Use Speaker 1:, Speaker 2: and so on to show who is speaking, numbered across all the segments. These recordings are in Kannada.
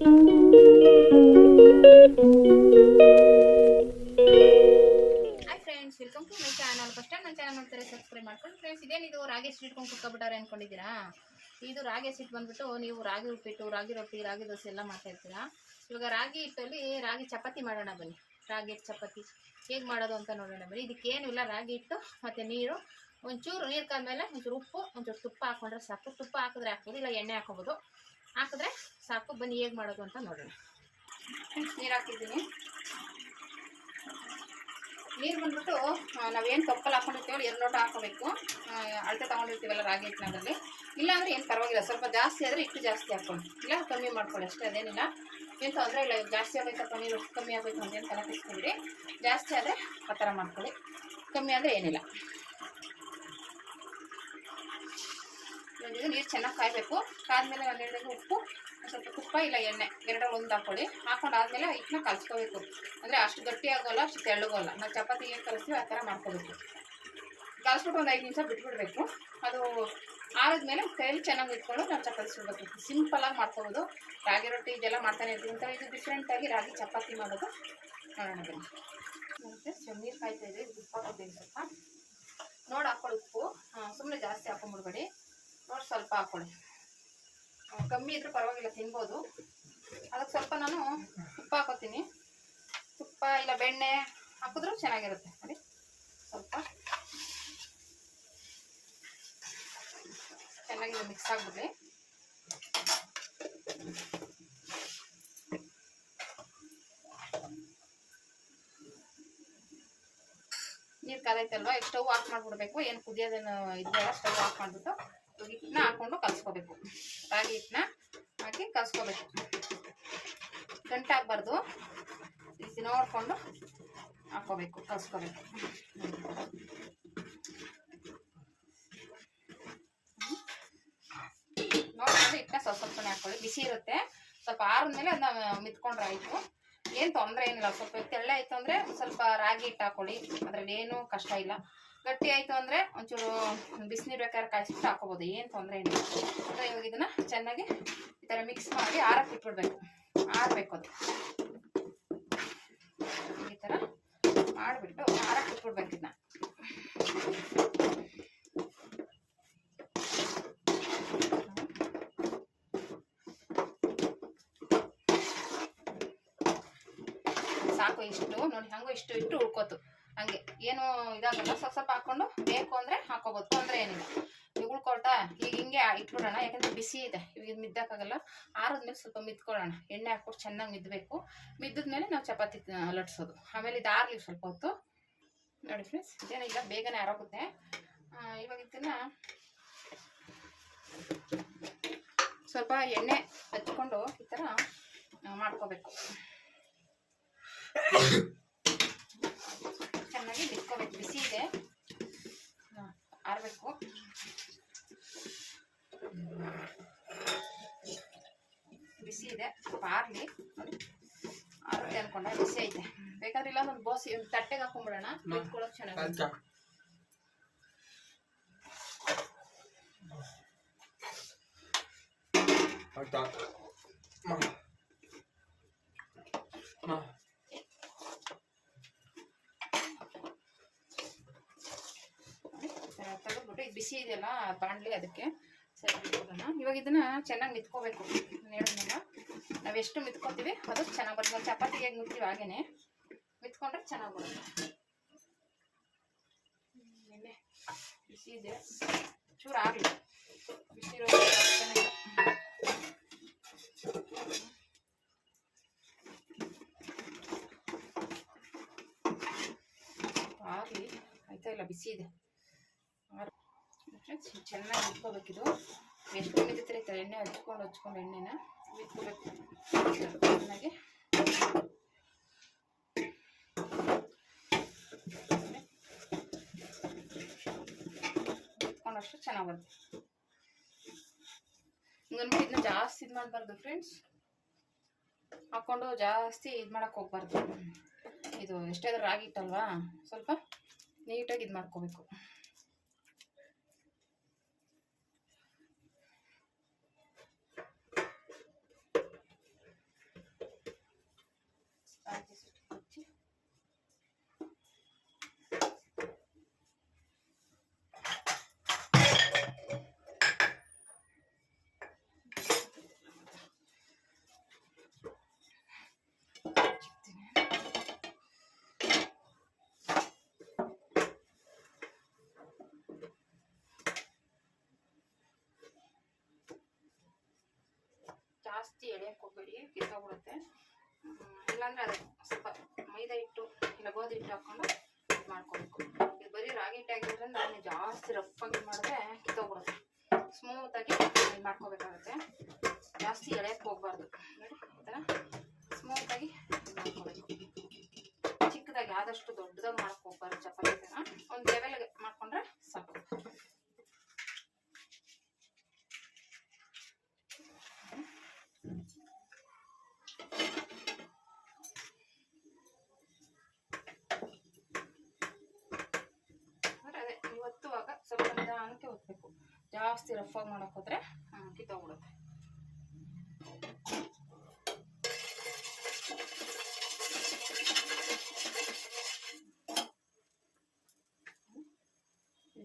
Speaker 1: Hi friends welcome to my first time ಮಾಡ್ಕೊಂಡು ಫ್ರೆಂಡ್ಸ್ ರಾಗಿ ಇಟ್ಕೊಂಡು ಇದು ರಾಗಿ ಸಿಟ್ಟು ಬಂದ್ಬಿಟ್ಟು ನೀವು ರಾಗಿ ಉಪ್ಪಿಟ್ಟು, ರಾಗಿ ರೊಟ್ಟಿ, ರಾಗಿ ದೋಸೆ ಎಲ್ಲ ಮಾಡ್ತಾ ಇರ್ತೀರಾ? ಇವಾಗ ರಾಗಿ ಹಿಟ್ಟಲ್ಲಿ ರಾಗಿ ಚಪಾತಿ ಮಾಡೋಣ ಬನ್ನಿ. ರಾಗಿ ಚಪಾತಿ ಹೇಗೆ ಮಾಡೋದು ಅಂತ ನೋಡೋಣ ಬನ್ನಿ. ಇದಕ್ಕೇನು ಇಲ್ಲ, ರಾಗಿ ಹಿಟ್ಟು ಮತ್ತು ನೀರು, ಒಂಚೂರು ನೀರು ಕಾದ್ಮೇಲೆ ಒಂಚೂರು ಉಪ್ಪು, ಒಂಚೂರು ತುಪ್ಪ ಹಾಕೊಂಡ್ರೆ ಸಾಕು. ತುಪ್ಪ ಹಾಕಿದ್ರೆ ಹಾಕ್ಬೋದು, ಇಲ್ಲ ಎಣ್ಣೆ ಹಾಕೋಬೋದು ಹಾಕಿದ್ರೆ ಸಾಕು, ಬನ್ನಿ ಹೇಗೆ ಮಾಡೋದು ಅಂತ ನೋಡೋಣ. ನೀರು ಹಾಕಿದ್ದೀನಿ. ನೀರು ಬಂದ್ಬಿಟ್ಟು ನಾವೇನು ತೊಪ್ಪಲ್ಲಿ ಹಾಕೊಂಡಿರ್ತೀವಲ್ಲ, ಎರಡು ಲೋಟ ಹಾಕೋಬೇಕು ಅಳತೆ ತೊಗೊಂಡಿರ್ತೀವಲ್ಲ ರಾಗಿ ಹಿಟ್ಟಿನಲ್ಲಿ ಇಲ್ಲ ಅಂದರೆ ಏನು ಪರವಾಗಿಲ್ಲ, ಸ್ವಲ್ಪ ಜಾಸ್ತಿ ಆದರೆ ಇಟ್ಟು ಜಾಸ್ತಿ ಹಾಕ್ಕೊಳ್ಳಿ. ಇಲ್ಲ, ಕಮ್ಮಿ ಮಾಡ್ಕೊಳ್ಳಿ, ಅಷ್ಟೇ, ಅದೇನಿಲ್ಲ. ಏನು ತೊಂದರೆ ಇಲ್ಲ ಜಾಸ್ತಿ ಆಗಬೇಕಪ್ಪ ನೀರು ಕಮ್ಮಿ ಆಗಬೇಕು ಅಂತ ಏನು ತಲೆಕಿಸ್ಕೊಂಡ್ರಿ ಜಾಸ್ತಿ ಆದರೆ ಆ ಥರ ಮಾಡ್ಕೊಳ್ಳಿ. ಕಮ್ಮಿ ಆದರೆ ಏನಿಲ್ಲ. ಇವಾಗ ನೀರು ಚೆನ್ನಾಗಿ ಕಾಯಬೇಕು. ಕಾದ್ಮೇಲೆ ಒಂದೆರಡು ಉಪ್ಪು, ಸ್ವಲ್ಪ ತುಪ್ಪ ಇಲ್ಲ ಎಣ್ಣೆ ಎರಡರಲ್ಲಿ ಒಂದು ಹಾಕೊಳ್ಳಿ ಹಾಕೊಂಡು ಆದಮೇಲೆ ಹಿಟ್ಟನ್ನ ಕಲಿಸ್ಕೋಬೇಕು. ಅಂದರೆ ಅಷ್ಟು ಗಟ್ಟಿ ಆಗೋಲ್ಲ, ಅಷ್ಟು ತೆಳ್ಳಗೋಲ್ಲ. ನಾವು ಚಪಾತಿ ಏನು ಕಲಿಸ್ತೀವಿ ಆ ಥರ ಮಾಡ್ಕೋಬೇಕು. ಕಲಿಸ್ಬಿಟ್ಟು ಒಂದು ಐದು ನಿಮಿಷ ಬಿಟ್ಬಿಡ್ಬೇಕು. ಅದು ಆದಮೇಲೆ ಕೈಯಲ್ಲಿ ಚೆನ್ನಾಗಿ ಇಟ್ಕೊಂಡು ನಾವು ಚಪಾತಿ ಸುಡಬೇಕು. ಸಿಂಪಲಾಗಿ ಮಾಡ್ಕೋಬೋದು. ರಾಗಿ ರೊಟ್ಟಿ ಇದೆಲ್ಲ ಮಾಡ್ತಾನೆ ಇರ್ತೀವಿ. ಅಂತ ಇದು ಡಿಫ್ರೆಂಟಾಗಿ ರಾಗಿ ಚಪಾತಿ ಮಾಡೋದು ನೋಡೋಣ ಬನ್ನಿ. ಮತ್ತೆ ನೀರು ಕಾಯ್ತಾ ಇದೆ ಉಪ್ಪು ಹಾಕೋತೀನಿ ಸ್ವಲ್ಪ ನೋಡಿ ಹಾಕೊಳ್ಳಿ ಉಪ್ಪು. ಸುಮ್ಮನೆ ಜಾಸ್ತಿ ಹಾಕೊಂಡ್ಬಿಡ್ಬೇಡಿ. ನೋಡಿ ಸ್ವಲ್ಪ ಹಾಕೊಳ್ಳಿ. ಕಮ್ಮಿ ಇದ್ರೂ ಪರವಾಗಿಲ್ಲ, ತಿನ್ಬೋದು. ಅದಕ್ಕೆ ಸ್ವಲ್ಪ ನಾನು ತುಪ್ಪ ಹಾಕೋತೀನಿ. ತುಪ್ಪ ಇಲ್ಲ ಬೆಣ್ಣೆ ಹಾಕಿದ್ರೂ ಚೆನ್ನಾಗಿರುತ್ತೆ. ನೋಡಿ, ಸ್ವಲ್ಪ ಚೆನ್ನಾಗಿ ಮಿಕ್ಸ್ ಆಗಿಬಿಡ್ಲಿ. ನೀರು ಕಾದೈತಲ್ವಾ? Stove off ಮಾಡಿಬಿಡ್ಬೇಕು. ಏನು ಕುದಿಯೋದೇನು ಇದೆಯಲ್ಲ ಸ್ಟವ್ ಆಫ್ ಮಾಡಿಬಿಟ್ಟು. ಹಿಟ್ಟನ್ನ ಹಾಕೊಂಡು ಕಲಿಸ್ಕೋಬೇಕು. ರಾಗಿ ಹಿಟ್ಟನ್ನ ಹಾಕಿ ಕಲಿಸ್ಕೋಬೇಕು. ಗಂಟಾಗಬಾರ್ದು. ರೀತಿ ನೋಡಿಕೊಂಡು ಹಾಕ್ಕೋಬೇಕು, ಕಲಿಸ್ಕೋಬೇಕು. ನೋಡ್ಕೊಂಡು ಹಿಟ್ಟನ್ನ ಸ್ವಲ್ಪ ಸ್ವಲ್ಪನೇ ಹಾಕ್ಕೊಳ್ಳಿ. ಬಿಸಿ ಇರುತ್ತೆ. ಸ್ವಲ್ಪ ಆರಿದ್ಮೇಲೆ ಅದನ್ನ ಮಿತ್ಕೊಂಡ್ರೆ ಆಯಿತು. ಏನು ತೊಂದರೆ ಏನಿಲ್ಲ. ಸ್ವಲ್ಪ ತೆಳ್ಳೆ ಆಯಿತು ಅಂದರೆ ಸ್ವಲ್ಪ ರಾಗಿ ಹಿಟ್ಟು ಹಾಕೊಳ್ಳಿ ಅದರಲ್ಲಿ ಏನು ಕಷ್ಟ ಇಲ್ಲ. ಗಟ್ಟಿ ಆಯಿತು ಅಂದರೆ ಒಂಚೂರು ಬಿಸಿನೀರು ಬೇಕಾದ್ರೆ ಕಾಯಿಸ್ಬಿಟ್ಟು ಹಾಕೋಬಹುದು ಏನು ತೊಂದರೆ ಇಲ್ಲ. ಅಂದರೆ ಇವಾಗ ಇದನ್ನು ಚೆನ್ನಾಗಿ ಈ ಥರ ಮಿಕ್ಸ್ ಮಾಡಿ ಆರಕ್ಕೆ ಇಟ್ಬಿಡ್ಬೇಕು. ಆರಬೇಕು ಅದು. ಈ ಥರ ಮಾಡಿಬಿಟ್ಟು ಆರಕ್ಕೆ ಇಟ್ಬಿಡ್ಬೇಕು ಇದನ್ನ. ಸಾಕು, ಇಷ್ಟು. ನೋಡಿ, ಹಂಗೂ ಇಷ್ಟು ಇಟ್ಟು ಉಳ್ಕೋತು. ಹಂಗೆ ಏನು ಇದಾಗಲ್ಲ, ಸ್ವಲ್ಪ ಸ್ವಲ್ಪ ಹಾಕೊಂಡು ಬೇಕು ಅಂದರೆ ಹಾಕೋಬೋದು, ತೊಂದರೆ ಏನಿಲ್ಲ. ಈಗ ಉಳ್ಕೊಳ್ತಾ ಈಗ ಹಿಂಗೆ ಇಟ್ಬಿಡೋಣ, ಯಾಕಂದ್ರೆ ಬಿಸಿ ಇದೆ, ಇವಾಗ ಮಿದ್ದಕ್ಕಾಗಲ್ಲ. ಮೇಲೆ ಸ್ವಲ್ಪ ಮಿದ್ಕೊಳ್ಳೋಣ, ಎಣ್ಣೆ ಹಾಕ್ಬಿಟ್ಟು ಚೆನ್ನಾಗಿ ಮಿದ್ದಬೇಕು ಮಿದ್ದಿದ್ಮೇಲೆ ನಾವು ಚಪಾತಿ ಲಟ್ಸೋದು. ಆಮೇಲೆ ಇದು ಆರ್ಲಿ ಸ್ವಲ್ಪ ಹೊತ್ತು. ನೋಡಿ ಫ್ರೆಂಡ್ಸ್ ಇದೇನಿಲ್ಲ ಬೇಗನೆ ಆರೋಗುತ್ತೆ. ಇವಾಗ ಇದನ್ನ ಸ್ವಲ್ಪ ಎಣ್ಣೆ ಹಚ್ಕೊಂಡು ಈ ಥರ ಮಾಡ್ಕೋಬೇಕು. ಚೆನ್ನಾಗಿ ಬಿಟ್ಕೋಬೇಕು ಬಿಸಿ ಇದೆ. ಆರಬೇಕು. ಬಿಸಿ ಇದೆ. ಆರಲಿ ನೋಡಿ ಆರುತ್ತೆ ಅನ್ಕೊಂಡ ಬಿಸಿ ಐತೆ. ಬೇಕಾದ್ರೆ ಇಲ್ಲ ಒಂದು ಬೋಸಿ ಒಂದು ತಟ್ಟೆಗೆ ಹಾಕೊಂಡ್ಬಿಡೋಣ ಬಿಟ್ಕೊಳ್ಳೋಕೆ ಚೆನ್ನಾಗಿ ಬಿಸಿ ಇದೆಯಲ್ಲ, ಬಾಣಲಿ ಅದಕ್ಕೆ. ಸರಿ ಇವಾಗ ಇದನ್ನ ಚೆನ್ನಾಗಿ ಮಿತ್ಕೋಬೇಕು. ಹೇಳಿದ್ನಲ್ಲ ನಾವು ಎಷ್ಟು ಮಿತ್ಕೋತೀವಿ, ಅದು ಚೆನ್ನಾಗಿ ಬರುತ್ತೆ. ಚಪಾತಿ ಚಪಾತಿಗೆ ಹೇಗೆ ಮಿತ್ತೀವಿ ಹಾಗೇನೆ. ಮಿತ್ಕೊಂಡ್ರೆ ಚೆನ್ನಾಗಿ ಬರುತ್ತೆ. ಬಿಸಿ ಇದೆ. ಚೂರು ಆಗಲಿ ಬಿಸಿ ಆಗಲಿ. ಆಯ್ತಾ ಇಲ್ಲ, ಬಿಸಿ ಇದೆ. Friends, ಚೆನ್ನಾಗಿ ಇದು. ಎಷ್ಟು ಥರ ಎಣ್ಣೆ ಹಚ್ಕೊಂಡು ಹಚ್ಕೊಂಡು ಎಣ್ಣೆನ ಇಟ್ಕೋಬೇಕು ಚೆನ್ನಾಗಿ. ಇಟ್ಕೊಂಡಷ್ಟು ಚೆನ್ನಾಗಿ ಬರುತ್ತೆ. ಹಿಂಗನ್ಬಿಟ್ಟು ಇದನ್ನ ಜಾಸ್ತಿ ಇದು ಮಾಡಬಾರ್ದು ಫ್ರೆಂಡ್ಸ್ ಹಾಕ್ಕೊಂಡು ಜಾಸ್ತಿ ಇದು ಮಾಡೋಕೆ ಹೋಗ್ಬಾರ್ದು. ಇದು ಎಷ್ಟೇ ರಾಗಿ ಇಟ್ಟಲ್ವಾ ಸ್ವಲ್ಪ ನೀಟಾಗಿ ಇದು ಮಾಡ್ಕೋಬೇಕು ಜಾಸ್ತಿ ಎಳೆಯಕ್ಕೆ ಹೋಗ್ಬೇಡಿ ಕಿತ್ತೋಗ್ಬಿಡುತ್ತೆ ಇಲ್ಲಾಂದ್ರೆ ಅದು ಸ್ವಲ್ಪ ಮೈದಾ ಹಿಟ್ಟು, ಇಲ್ಲ ಗೋಧಿ ಹಿಟ್ಟು ಹಾಕೊಂಡು ಇದು ಮಾಡ್ಕೋಬೇಕು. ಇದು ಬರೀ ರಾಗಿ ಹಿಟ್ಟು ಆಗಿರೋದ್ರಿಂದ ಅದನ್ನ ಜಾಸ್ತಿ ರಫ್ ಆಗಿ ಮಾಡಿದ್ರೆ ಕಿತ್ತೋಗ್ಬಿಡುತ್ತೆ ಸ್ಮೂತಾಗಿ ಇದು ಮಾಡ್ಕೋಬೇಕಾಗುತ್ತೆ. ಜಾಸ್ತಿ ಎಳೆಯಕ್ಕೆ ಹೋಗ್ಬಾರ್ದು. ಥರ ಸ್ಮೂತಾಗಿ ಮಾಡ್ಕೋಬೇಕು. ಚಿಕ್ಕದಾಗಿ ಆದಷ್ಟು ದೊಡ್ಡದಾಗಿ ಮಾಡ್ಕೋಬಾರ್ದು ಚಪಾತಿ ಒಂದು ಲೆವೆಲ್ಗೆ ಮಾಡಿಕೊಂಡ್ರೆ ಸಾಕು ಅಂದ್ರೆ ಅದೇ ನೀವು ಒತ್ತುವಾಗ ಸ್ವಲ್ಪ ನಿಧಾನಕ್ಕೆ ಒತ್ತಬೇಕು ಜಾಸ್ತಿ ರಫಾಗಿ ಮಾಡೋಕೆ ಹೋದರೆ ಕಿತ್ತೋಗ್ಬಿಡುತ್ತೆ ಈ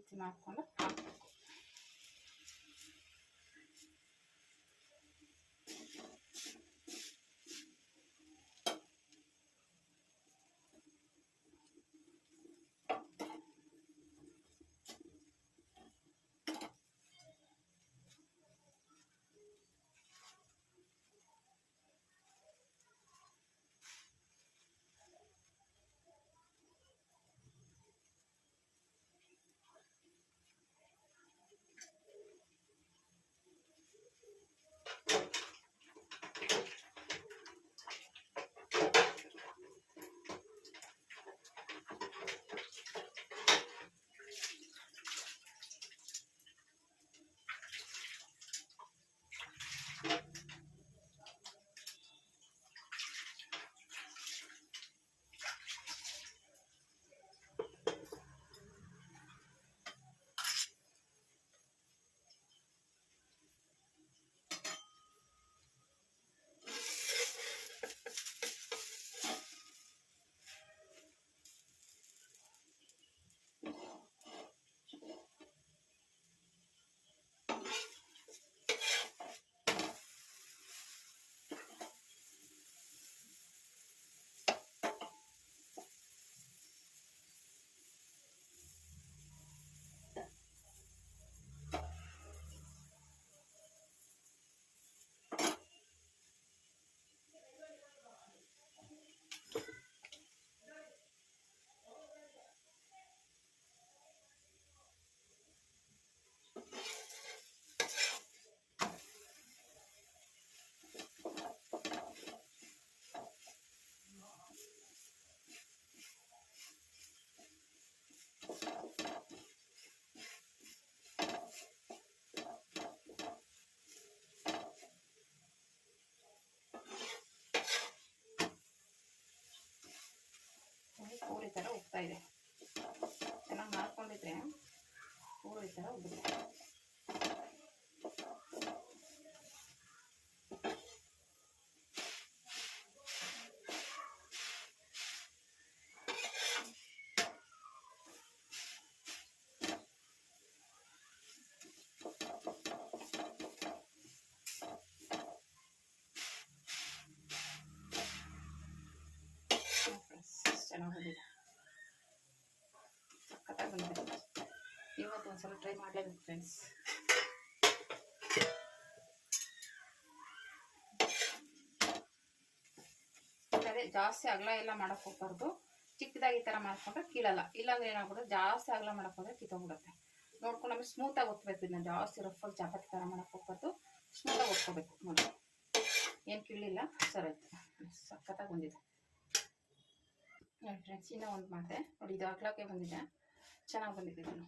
Speaker 1: ಇವತ್ತು ಒಂದ್ಸಲ ಟ್ರೈ ಮಾಡಲೇಬೇಕು ಫ್ರೆಂಡ್ಸ್ ಅದೇ ಜಾಸ್ತಿ ಅಗಲ ಎಲ್ಲ ಮಾಡಕ್ ಹೋಗ್ಬಾರ್ದು. ಚಿಕ್ಕದಾಗಿ ಈ ಥರ ಮಾಡ್ಕೊಂಡ್ರೆ ಕೀಳಲ್ಲ. ಇಲ್ಲಾಂದ್ರೆ ಏನಾಗ್ಬಿಡುತ್ತೆ? ಜಾಸ್ತಿ ಅಗಲ ಮಾಡಕ್ ಹೋದ್ರೆ ಕಿತ್ತೋಗ್ಬಿಡುತ್ತೆ. ನೋಡ್ಕೊಂಡು ನಮಗೆ ಸ್ಮೂತಾಗಿ ಒತ್ಬೇಕು. ಇದನ್ನ ಜಾಸ್ತಿ ರಫಾಗಿ ಚಪಾತಿ ಥರ ಮಾಡಕ್ ಹೋಗ್ಬಾರ್ದು. ಸ್ಮೂತಾಗಿ ಒತ್ಕೋಬೇಕು. ನೋಡಿ. ಏನು ಕೀಳಿಲ್ಲ? ಸರ್ ಆಯ್ತು. ಸಖತ್ತಾಗಿ ಬಂದಿದೆ. ನೋಡಿ ಫ್ರೆಂಡ್ಸ್ ಇನ್ನೂ ಒಂದು ಮಾಡಿದೆ ನೋಡಿ, ಇದು ಅಗ್ಲಕ್ಕೆ ಬಂದಿದೆ. ಚೆನ್ನಾಗಿ ಬಂದಿದೆ ಇದನ್ನು.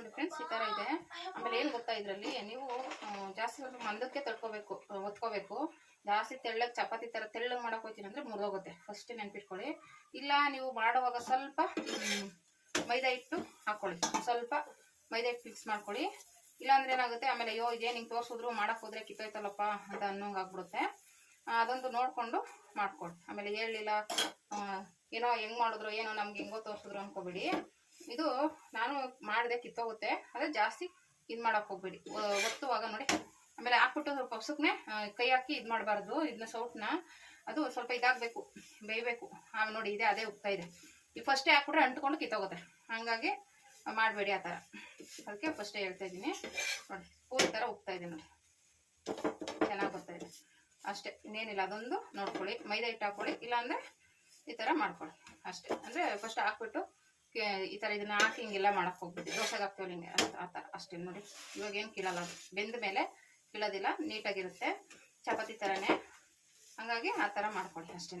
Speaker 1: ನೋಡಿ ಫ್ರೆಂಡ್ಸ್ ಈ ಥರ ಇದೆ. ಆಮೇಲೆ ಏನು ಗೊತ್ತಾ ಇದರಲ್ಲಿ? ನೀವು ಜಾಸ್ತಿ ಸ್ವಲ್ಪ ಮಂದಕ್ಕೆ ತಡ್ಕೋಬೇಕು ಒತ್ಕೋಬೇಕು ಜಾಸ್ತಿ ತೆಳ್ಳಗೆ ಚಪಾತಿ ಥರ ತೆಳ್ಳಗೆ ಮಾಡೋಕೆ ಹೋಗ್ತೀನಿ ಅಂದರೆ ಮುರಿದೋಗುತ್ತೆ. ಫಸ್ಟ್ ನೆನ್ಪಿಟ್ಕೊಳ್ಳಿ. ಇಲ್ಲ, ನೀವು ಮಾಡುವಾಗ ಸ್ವಲ್ಪ ಮೈದಾ ಹಿಟ್ಟು ಹಾಕ್ಕೊಳ್ಳಿ ಸ್ವಲ್ಪ ಮೈದಾ ಹಿಟ್ಟು ಮಿಕ್ಸ್ ಮಾಡ್ಕೊಳ್ಳಿ. ಇಲ್ಲಾಂದ್ರೆ ಏನಾಗುತ್ತೆ? ಆಮೇಲೆ ಅಯ್ಯೋ ಇದೇ ನಿಂಗೆ ತೋರಿಸಿದ್ರು, ಮಾಡೋಕೆ ಹೋದ್ರೆ ಕಿತ್ತೋಯ್ತಲ್ಲಪ್ಪ ಅಂತ ಅನ್ನೋಂಗೆ ಆಗ್ಬಿಡುತ್ತೆ. ಅದೊಂದು ನೋಡಿಕೊಂಡು ಮಾಡ್ಕೊಳ್ಳಿ. ಆಮೇಲೆ ಹೇಳಲಿಲ್ಲ ಏನೋ ಹೆಂಗೆ ಮಾಡಿದ್ರು, ಏನೋ ನಮ್ಗೆ ಹೆಂಗೋ ತೋರಿಸಿದ್ರು ಅನ್ಕೋಬೇಡಿ. ಇದು ನಾನು ಮಾಡಿದೆ, ಕಿತ್ತೋಗುತ್ತೆ. ಅದೇ ಜಾಸ್ತಿ ಇದು ಮಾಡೋಕೆ ಹೋಗ್ಬೇಡಿ. ಒತ್ತುವಾಗ ನೋಡಿ. ಆಮೇಲೆ ಹಾಕ್ಬಿಟ್ಟು ಸ್ವಲ್ಪ ಹೊಸಕ್ನೆ ಕೈ ಹಾಕಿ ಇದು ಮಾಡಬಾರ್ದು ಇದನ್ನ ಸೌಟ್ನ. ಅದು ಸ್ವಲ್ಪ ಇದಾಗಬೇಕು, ಬೇಯಬೇಕು. ಆಗ ನೋಡಿ, ಇದೆ, ಅದೇ ಉಪ್ತಾ ಇದೆ. ಈ ಫಸ್ಟೇ ಹಾಕ್ಬಿಟ್ರೆ ಅಂಟ್ಕೊಂಡು ಕಿತ್ತೋಗುತ್ತೆ. ಹಾಗಾಗಿ ಮಾಡಬೇಡಿ ಆ ಥರ. ಅದಕ್ಕೆ ಫಸ್ಟೇ ಹೇಳ್ತಾ ಇದ್ದೀನಿ. ನೋಡಿ ಪೂರ್ತಿ ಥರ ಉಪ್ತಾ ಇದೆ ನೋಡಿ. ಚೆನ್ನಾಗಿ ಬರ್ತಾ ಇದೆ. ಅಷ್ಟೇ, ಇನ್ನೇನಿಲ್ಲ. ಅದೊಂದು ನೋಡ್ಕೊಳ್ಳಿ. ಮೈದಾ ಹಿಟ್ಟು ಹಾಕ್ಕೊಳ್ಳಿ ಇಲ್ಲಾಂದರೆ ಈ ಥರ ಮಾಡ್ಕೊಳ್ಳಿ. ಅಷ್ಟೇ. ಅಂದರೆ ಫಸ್ಟ್ ಹಾಕ್ಬಿಟ್ಟು ಈ ಥರ ಇದನ್ನ ಹಾಕಿ ಹಿಂಗೆಲ್ಲ ಮಾಡಕ್ಕೆ ಹೋಗ್ಬಿಟ್ಟು ದೋಸೆಗೆ ಹಾಕ್ತೀವಲ್ಲ ಹಿಂಗೆ, ಆ ಥರ ಅಷ್ಟೇ ನೋಡಿ. ಇವಾಗ ಏನು ಕೀಳಲ್ಲ ಅದು. ಬೆಂದ ಮೇಲೆ ಕೀಳೋದಿಲ್ಲ, ನೀಟಾಗಿರುತ್ತೆ. ಚಪಾತಿ ಥರನೇ ಹಂಗಾಗಿ ಆ ಥರ ಮಾಡ್ಕೊಳ್ಳಿ ಅಷ್ಟೇ.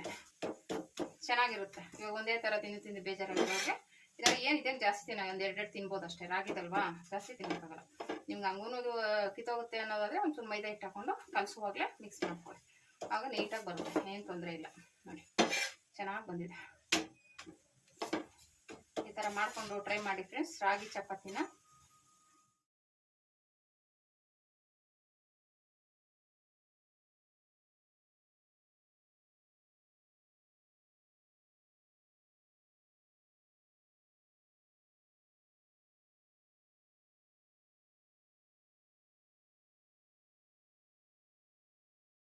Speaker 1: ಚೆನ್ನಾಗಿರುತ್ತೆ. ಇವಾಗ ಒಂದೇ ಥರ ತಿಂದು ತಿಂದು ಬೇಜಾರಾಗಿರೋರಿಗೆ ಇದರ ಏನಿದೆ ಜಾಸ್ತಿ ತಿನ್ನ ಒಂದು ಎರಡೆರಡು ತಿನ್ಬೋದು ಅಷ್ಟೇ. ರಾಗಿದಲ್ವಾ ಜಾಸ್ತಿ ತಿನ್ನೋಕ್ಕಾಗಲ್ಲ ನಿಮ್ಗೆ ಹಂಗೂ ಕಿತ್ತೋಗುತ್ತೆ ಅನ್ನೋದಾದರೆ ಒಂಚೂರು ಮೈದಾ ಹಿಟ್ಟು ಹಾಕೊಂಡು ಕಲಸುವಾಗಲೇ ಮಿಕ್ಸ್ ಮಾಡ್ಕೊಳ್ಳಿ. ಆಗ ನೀಟಾಗಿ ಬರುತ್ತೆ, ಏನು ತೊಂದರೆ ಇಲ್ಲ. ನೋಡಿ. ಚೆನ್ನಾಗಿ ಬಂದಿದೆ. ಥರ ಮಾಡಿಕೊಂಡು ಟ್ರೈ ಮಾಡಿ ಫ್ರೆಂಡ್ಸ್ ರಾಗಿ ಚಪಾತಿನ.